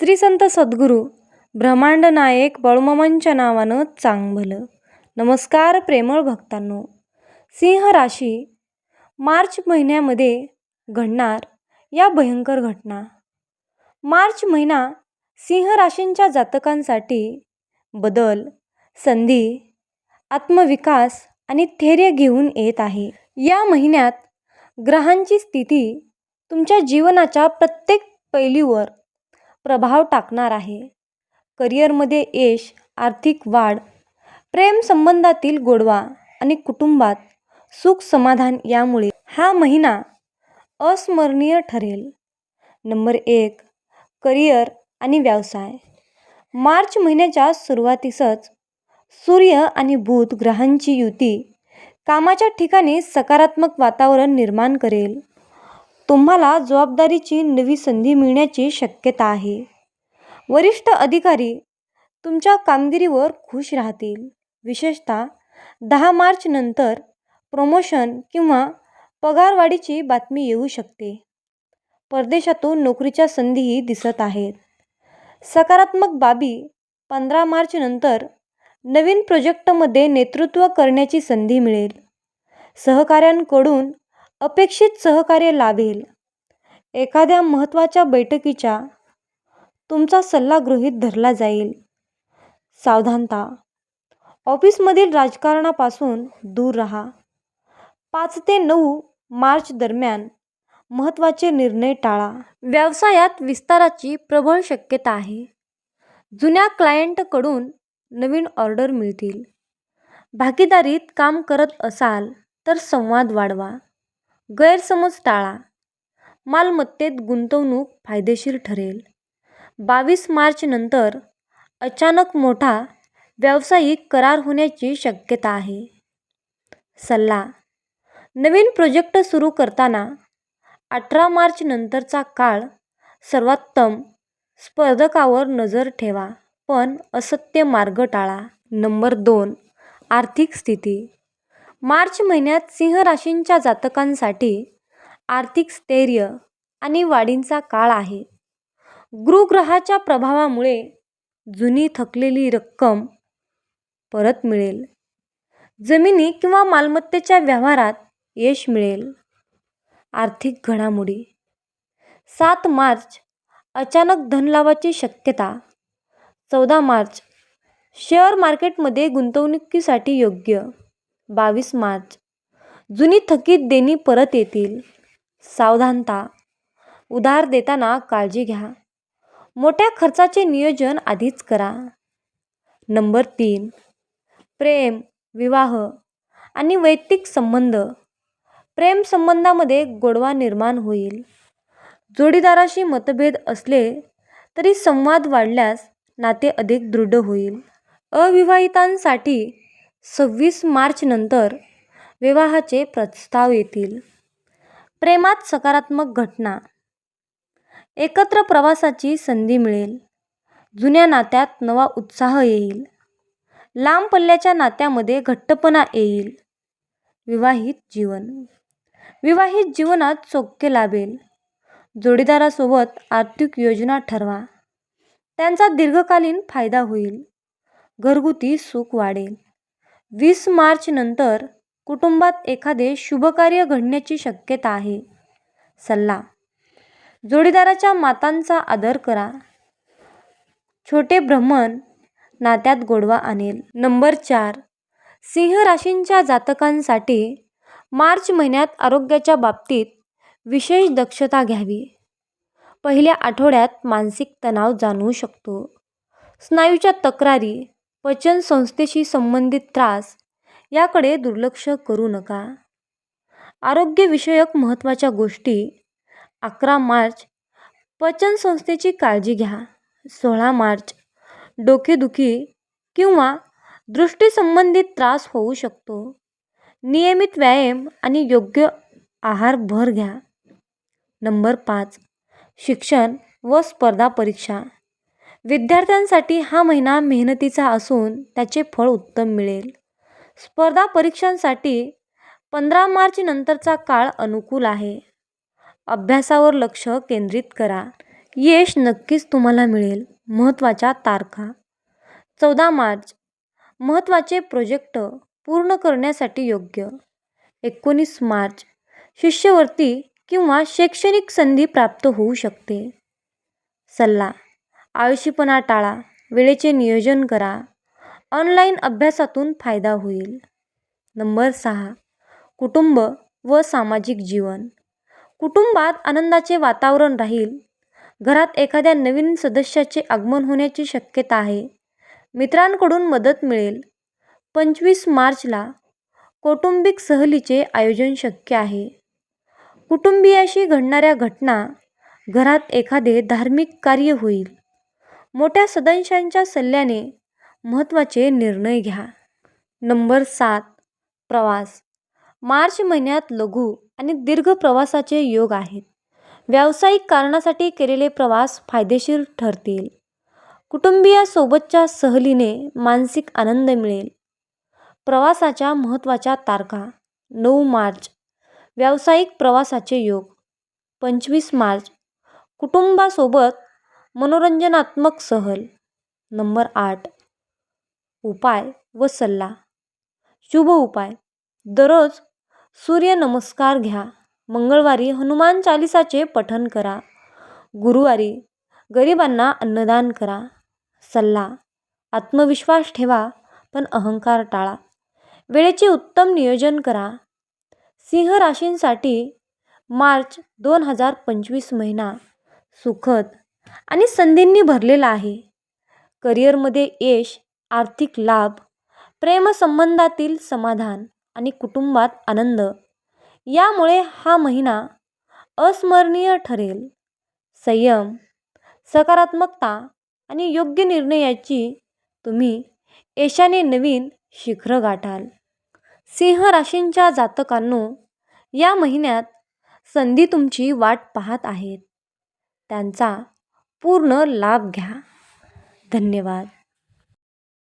श्री संत सद्गुरू ब्रह्मांड नायक बळममनच्या नावानं चांग भलं नमस्कार प्रेमळ भक्तांनो. सिंह राशी मार्च महिन्यामध्ये घडणार या भयंकर घटना. मार्च महिना सिंह राशींच्या जातकांसाठी बदल संधी आत्मविकास आणि धैर्य घेऊन येत आहे. या महिन्यात ग्रहांची स्थिती तुमच्या जीवनाच्या प्रत्येक पैलीवर प्रभाव टाकणार आहे. करिअरमध्ये यश आर्थिक वाढ प्रेमसंबंधातील गोडवा आणि कुटुंबात सुख समाधान यामुळे हा महिना अस्मरणीय ठरेल. नंबर एक करिअर आणि व्यवसाय. मार्च महिन्याच्या सुरुवातीसच सूर्य आणि बुध ग्रहांची युती कामाच्या ठिकाणी सकारात्मक वातावरण निर्माण करेल. तुम्हाला जबाबदारीची नवी संधी मिळण्याची शक्यता आहे. वरिष्ठ अधिकारी तुमच्या कामगिरीवर खुश राहतील. विशेषतः दहा मार्च नंतर प्रमोशन किंवा पगारवाढीची बातमी येऊ शकते. परदेशातून नोकरीच्या संधीही दिसत आहेत. सकारात्मक बाबी पंधरा मार्च नंतर नवीन प्रोजेक्टमध्ये नेतृत्व करण्याची संधी मिळेल. सहकाऱ्यांकडून अपेक्षित सहकार्य लाभेल. एखाद्या महत्त्वाच्या बैठकीच्या तुमचा सल्ला गृहीत धरला जाईल. सावधानता. ऑफिसमधील राजकारणापासून दूर राहा. पाच ते नऊ मार्च दरम्यान महत्त्वाचे निर्णय टाळा. व्यवसायात विस्ताराची प्रबळ शक्यता आहे. जुन्या क्लायंटकडून नवीन ऑर्डर मिळतील. भागीदारीत काम करत असाल तर संवाद वाढवा. गैरसमज टाळा. मालमत्तेत गुंतवणूक फायदेशीर ठरेल. बावीस मार्च नंतर अचानक मोठा व्यावसायिक करार होण्याची शक्यता आहे. सल्ला नवीन प्रोजेक्ट सुरू करताना अठरा मार्च नंतरचा काळ सर्वोत्तम स्पर्धकावर नजर ठेवा पण असत्य मार्ग टाळा. नंबर दोन आर्थिक स्थिती. मार्च महिन्यात सिंह राशींच्या जातकांसाठी आर्थिक स्थैर्य आणि वाढींचा काळ आहे. गुरुग्रहाच्या प्रभावामुळे जुनी थकलेली रक्कम परत मिळेल. जमिनी किंवा मालमत्तेच्या व्यवहारात यश मिळेल. आर्थिक घडामोडी. सात मार्च अचानक धनलाभाची शक्यता. चौदा मार्च शेअर मार्केटमध्ये गुंतवणुकीसाठी योग्य. बावीस मार्च. जुनी थकीत देणी परत येतील. सावधानता. उधार देताना काळजी घ्या. मोठ्या खर्चाचे नियोजन आधीच करा. नंबर तीन. प्रेम विवाह आणि वैयक्तिक संबंध. प्रेमसंबंधामध्ये गोडवा निर्माण होईल. जोडीदाराशी मतभेद असले तरी संवाद वाढल्यास नाते अधिक दृढ होईल. अविवाहितांसाठी सव्वीस मार्चनंतर विवाहाचे प्रस्ताव येतील. प्रेमात सकारात्मक घटना. एकत्र प्रवासाची संधी मिळेल. जुन्या नात्यात नवा उत्साह येईल. लांब पल्ल्याच्या नात्यामध्ये घट्टपणा येईल. विवाहित जीवन. विवाहित जीवनात सौख्य लाभेल. जोडीदारासोबत आर्थिक योजना ठरवा. त्यांचा दीर्घकालीन फायदा होईल. घरगुती सुख वाढेल. वीस मार्च नंतर कुटुंबात एखादे शुभकार्य घडण्याची शक्यता आहे. सल्ला जोडीदाराच्या मातांचा आदर करा. छोटे भ्रमण नात्यात गोडवा आणेल. नंबर चार सिंह राशींच्या जातकांसाठी मार्च महिन्यात आरोग्याच्या बाबतीत विशेष दक्षता घ्यावी. पहिल्या आठवड्यात मानसिक तणाव जाणवू शकतो. स्नायूच्या तक्रारी पचन संस्थेशी संबंधित त्रास याकडे दुर्लक्ष करू नका. आरोग्यविषयक महत्त्वाच्या गोष्टी. अकरा मार्च. पचन संस्थेची काळजी घ्या. सोळा मार्च. डोकेदुखी किंवा दृष्टीसंबंधित त्रास होऊ शकतो. नियमित व्यायाम आणि योग्य आहार भर घ्या. नंबर पाच. शिक्षण व स्पर्धा परीक्षा. विद्यार्थ्यांसाठी हा महिना मेहनतीचा असून त्याचे फळ उत्तम मिळेल. स्पर्धा परीक्षांसाठी पंधरा मार्च नंतरचा काळ अनुकूल आहे. अभ्यासावर लक्ष केंद्रित करा. यश नक्कीच तुम्हाला मिळेल. महत्त्वाच्या तारखा. चौदा मार्च. महत्त्वाचे प्रोजेक्ट पूर्ण करण्यासाठी योग्य. एकोणीस मार्च. शिष्यवृत्ती किंवा शैक्षणिक संधी प्राप्त होऊ शकते. सल्ला आळशीपणा टाळा वेळेचे नियोजन करा. ऑनलाईन अभ्यासातून फायदा होईल. नंबर सहा कुटुंब व सामाजिक जीवन. कुटुंबात आनंदाचे वातावरण राहील. घरात एखाद्या नवीन सदस्याचे आगमन होण्याची शक्यता आहे. मित्रांकडून मदत मिळेल. पंचवीस मार्चला कौटुंबिक सहलीचे आयोजन शक्य आहे. कुटुंबियाशी घडणाऱ्या घटना घरात एखादे धार्मिक कार्य होईल. मोठ्या सदस्यांच्या सल्ल्याने महत्त्वाचे निर्णय घ्या. नंबर सात प्रवास. मार्च महिन्यात लघु आणि दीर्घ प्रवासाचे योग आहेत. व्यावसायिक कारणासाठी केलेले प्रवास फायदेशीर ठरतील. कुटुंबियासोबतच्या सहलीने मानसिक आनंद मिळेल. प्रवासाच्या महत्त्वाच्या तारखा. नऊ मार्च. व्यावसायिक प्रवासाचे योग. पंचवीस मार्च. कुटुंबासोबत मनोरंजनात्मक सहल. नंबर आठ. उपाय व सल्ला. शुभ उपाय. दररोज सूर्यनमस्कार घ्या. मंगळवारी हनुमान चालिसाचे पठन करा. गुरुवारी गरिबांना अन्नदान करा. सल्ला. आत्मविश्वास ठेवा पण अहंकार टाळा. वेळेचे उत्तम नियोजन करा. सिंह राशींसाठी मार्च दोन हजार पंचवीस महिना. सुखद आणि संधींनी भरलेला आहे. करिअरमध्ये यश आर्थिक लाभ प्रेमसंबंधातील समाधान आणि कुटुंबात आनंद यामुळे हा महिना अस्मरणीय ठरेल. संयम सकारात्मकता आणि योग्य निर्णयाची तुम्ही यशाने नवीन शिखरं गाठाल. सिंह राशींच्या जातकांनो या महिन्यात संधी तुमची वाट पाहत आहेत. त्यांचा पूर्ण लाभ घ्या. धन्यवाद.